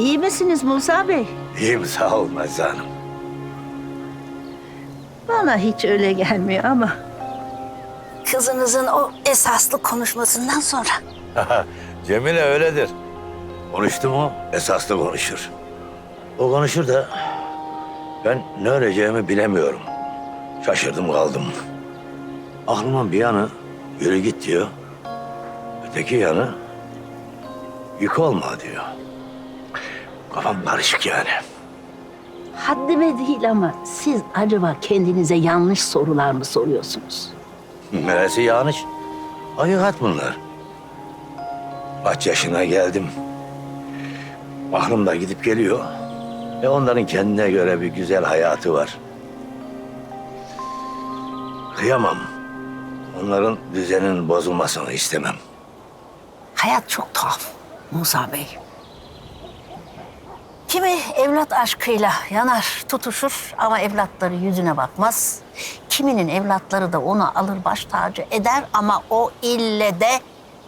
İyi misiniz Musa Bey? İyiyim sağ ol Nazlı Hanım. Bana hiç öyle gelmiyor ama. Kızınızın o esaslı konuşmasından sonra. Cemile öyledir. Konuştu mu esaslı konuşur. O konuşur da ben ne öreceğimi bilemiyorum. Şaşırdım kaldım. Aklımın bir yanı yürü git diyor. Öteki yanı yük olma diyor. Kafam karışık yani. Haddime değil ama siz acaba kendinize yanlış sorular mı soruyorsunuz? Neresi yanlış? Hakikat bunlar. Kaç yaşına geldim. Aklım da gidip geliyor. Ve onların kendine göre bir güzel hayatı var. Kıyamam. Onların düzeninin bozulmasını istemem. Hayat çok tuhaf Musa Bey. Kimi evlat aşkıyla yanar, tutuşur ama evlatları yüzüne bakmaz. Kiminin evlatları da onu alır baş tacı eder ama o ille de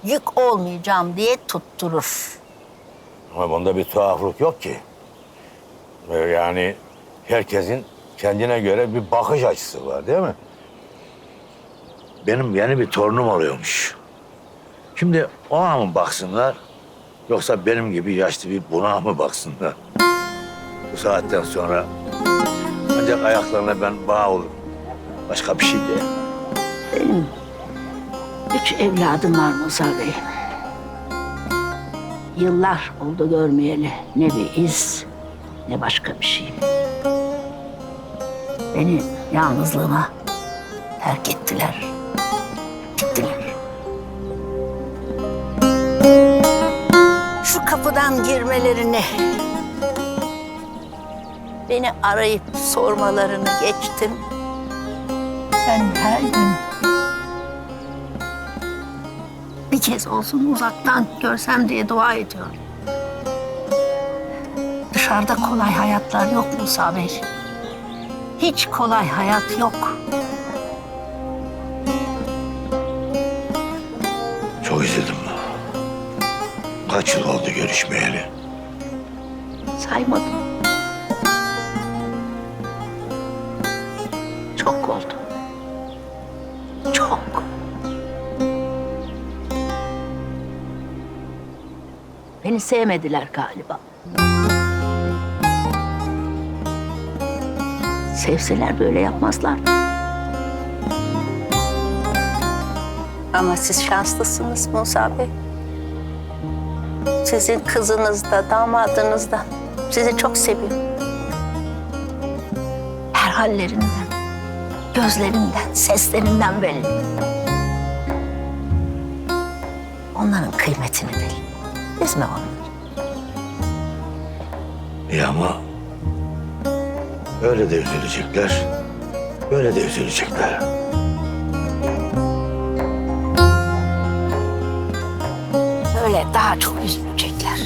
yük olmayacağım diye tutturur. Ama bunda bir tuhaflık yok ki. Ee, Yani herkesin kendine göre bir bakış açısı var değil mi? Benim yeni bir torunum oluyormuş. Şimdi ona mı baksınlar yoksa benim gibi yaşlı bir buna mı baksınlar? Bu saatten sonra ancak ayaklarına ben bağ olurum. Başka bir şey değil. Benim üç evladım var Musa Bey. Yıllar oldu görmeyeli ne bir iz ne başka bir şey. Beni yalnızlığıma terk ettiler. Gittiler. Şu kapıdan girmelerini, beni arayıp sormalarını geçtim. Ben her gün bir kez olsun uzaktan görsem diye dua ediyorum. Dışarıda kolay hayatlar yok Musa Bey. Hiç kolay hayat yok. Çok üzüldüm. Kaç yıl oldu görüşmeyeli? Saymadım. Çok oldu. Çok. Beni sevmediler galiba. Sevseler böyle yapmazlar. Ama siz şanslısınız Musa Bey. Sizin kızınız da damadınız da sizi çok seviyor. Her hallerinden, gözlerinden, seslerinden belli. Onların kıymetini bil. Üzme onları. İyi ama öyle de üzülecekler, böyle de üzülecekler. Öyle daha çok üzülecekler.